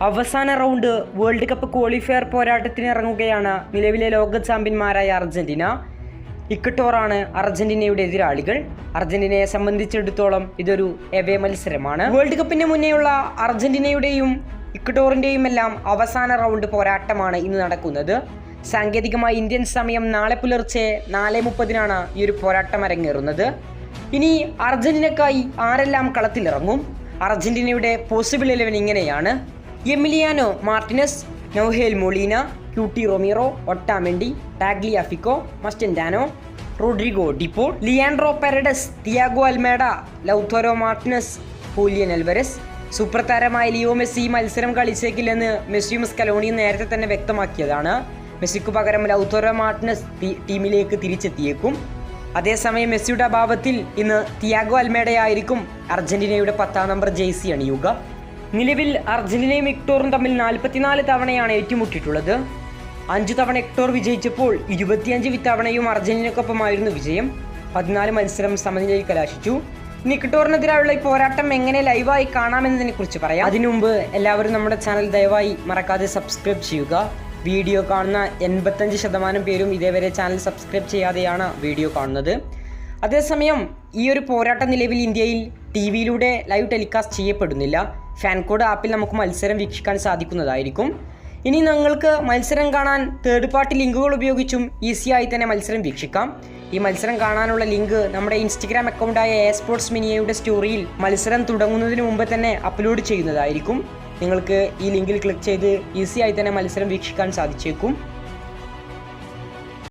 അവസാന round world cup qualifier പോരാട്ടത്തിന് ഇറങ്ങുകയാണ് നിലവിലെ ലോക ചാമ്പ്യന്മാരായ അർജന്റീന. ഇക്കട്ടോറാണ് അർജന്റീനയുടെ എതിരാളികൾ. അർജന്റീനയെ സംബന്ധിച്ചിടത്തോളം ഇതൊരു എവേ മത്സരമാണ്. വേൾഡ് കപ്പിന് മുന്നേയുള്ള അർജന്റീനയുടെയും ഇക്കട്ടോറിന്റെയും എല്ലാം അവസാന റൗണ്ട് പോരാട്ടമാണ് ഇന്ന് നടക്കുന്നത്. സാങ്കേതികമായി ഇന്ത്യൻ സമയം നാളെ പുലർച്ചെ നാല് മുപ്പതിനാണ് ഈ ഒരു പോരാട്ടം അരങ്ങേറുന്നത്. ഇനി അർജന്റീനക്കായി ആരെല്ലാം കളത്തിലിറങ്ങും? അർജന്റീനയുടെ പോസിബിൾ ഇലവൻ ഇങ്ങനെയാണ്. Emiliano Martinez Nahuel Molina Cuti Romero Otamendi Tagliafico Mastantuono Rodrigo De Paul Leandro Paredes Thiago Almada Lautaro Martinez Julian Alvarez super താരമായ ലിയോ മെസ്സി മത്സരം കളിച്ചേക്കില്ലെന്ന് മെസ്സിയും സ്കലോണിയും നേരത്തെ തന്നെ വ്യക്തമാക്കിയതാണ്. മെസ്സിക്ക് പകരം ലൗത്തോരോ മാർട്ടിനസ് ടീമിലേക്ക് തിരിച്ചെത്തിയേക്കും. അതേസമയം മെസ്സിയുടെ അഭാവത്തിൽ ഇന്ന് തിയാഗോ അൽമേഡയായിരിക്കും അർജന്റീനയുടെ പത്താം നമ്പർ ജേഴ്സി അണിയുക. നിലവിൽ അർജന്റീനയും ഇക്ടോറും തമ്മിൽ നാൽപ്പത്തിനാല് തവണയാണ് ഏറ്റുമുട്ടിയിട്ടുള്ളത്. അഞ്ചു തവണ എക്ടോർ വിജയിച്ചപ്പോൾ ഇരുപത്തിയഞ്ച് തവണയും അർജന്റീനക്കൊപ്പമായിരുന്നു വിജയം. പതിനാല് മത്സരം സമനിലയിൽ കലാശിച്ചു. നിക്ടോറിനെതിരായുള്ള ഈ പോരാട്ടം എങ്ങനെ ലൈവായി കാണാമെന്നതിനെ കുറിച്ച് പറയാം. അതിനു മുമ്പ് എല്ലാവരും നമ്മുടെ ചാനൽ ദയവായി മറക്കാതെ സബ്സ്ക്രൈബ് ചെയ്യുക. വീഡിയോ കാണുന്ന എൺപത്തഞ്ച് ശതമാനം പേരും ഇതേവരെ ചാനൽ സബ്സ്ക്രൈബ് ചെയ്യാതെയാണ് വീഡിയോ കാണുന്നത്. അതേസമയം ഈ ഒരു പോരാട്ടം നിലവിൽ ഇന്ത്യയിൽ ടി വിയിലൂടെ ലൈവ് ടെലികാസ്റ്റ് ചെയ്യപ്പെടുന്നില്ല. ഫാൻകോഡ് ആപ്പിൽ നമുക്ക് മത്സരം വീക്ഷിക്കാൻ സാധിക്കുന്നതായിരിക്കും. ഇനി നിങ്ങൾക്ക് മത്സരം കാണാൻ തേർഡ് പാർട്ടി ലിങ്കുകൾ ഉപയോഗിച്ചും ഈസിയായി തന്നെ മത്സരം വീക്ഷിക്കാം. ഈ മത്സരം കാണാനുള്ള ലിങ്ക് നമ്മുടെ ഇൻസ്റ്റഗ്രാം അക്കൗണ്ടായ എ സ്പോർട്സ് മിനിയയുടെ സ്റ്റോറിയിൽ മത്സരം തുടങ്ങുന്നതിന് മുമ്പ് തന്നെ അപ്ലോഡ് ചെയ്യുന്നതായിരിക്കും. നിങ്ങൾക്ക് ഈ ലിങ്കിൽ ക്ലിക്ക് ചെയ്ത് ഈസിയായി തന്നെ മത്സരം വീക്ഷിക്കാൻ സാധിച്ചേക്കും.